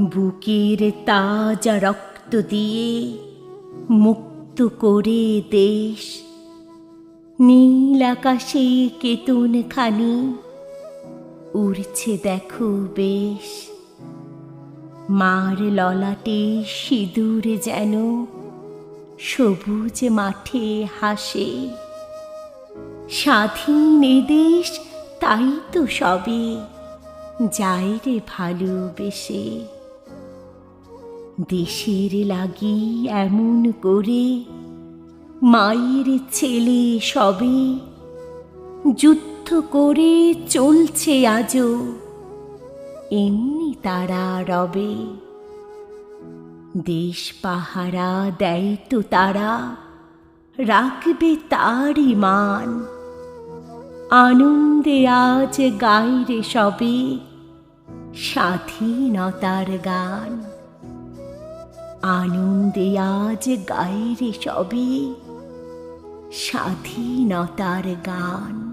বুকের তাজা রক্ত দিয়ে মুক্ত করে দেশ। নীল আকাশে কেতন খানি উড়ছে দেখো বেশ। মার ললাটে সিঁদুর যেন সবুজ মাঠে হাসে। স্বাধীন দেশ, তাই তো সবে যায় রে ভালোবেসে। দেশের লাগি এমন করে, মায়ের ছেলে সবে। যুদ্ধ করে চলছে আজও, এমনি তারা রবে। দেশ পাহারা দেয় তো তারা, রাখবে তারই মান। আনন্দে আজ গাইরে সবে স্বাধীনতার গান। আনন্দে আজ গাইরে সবে স্বাধীনতার গান।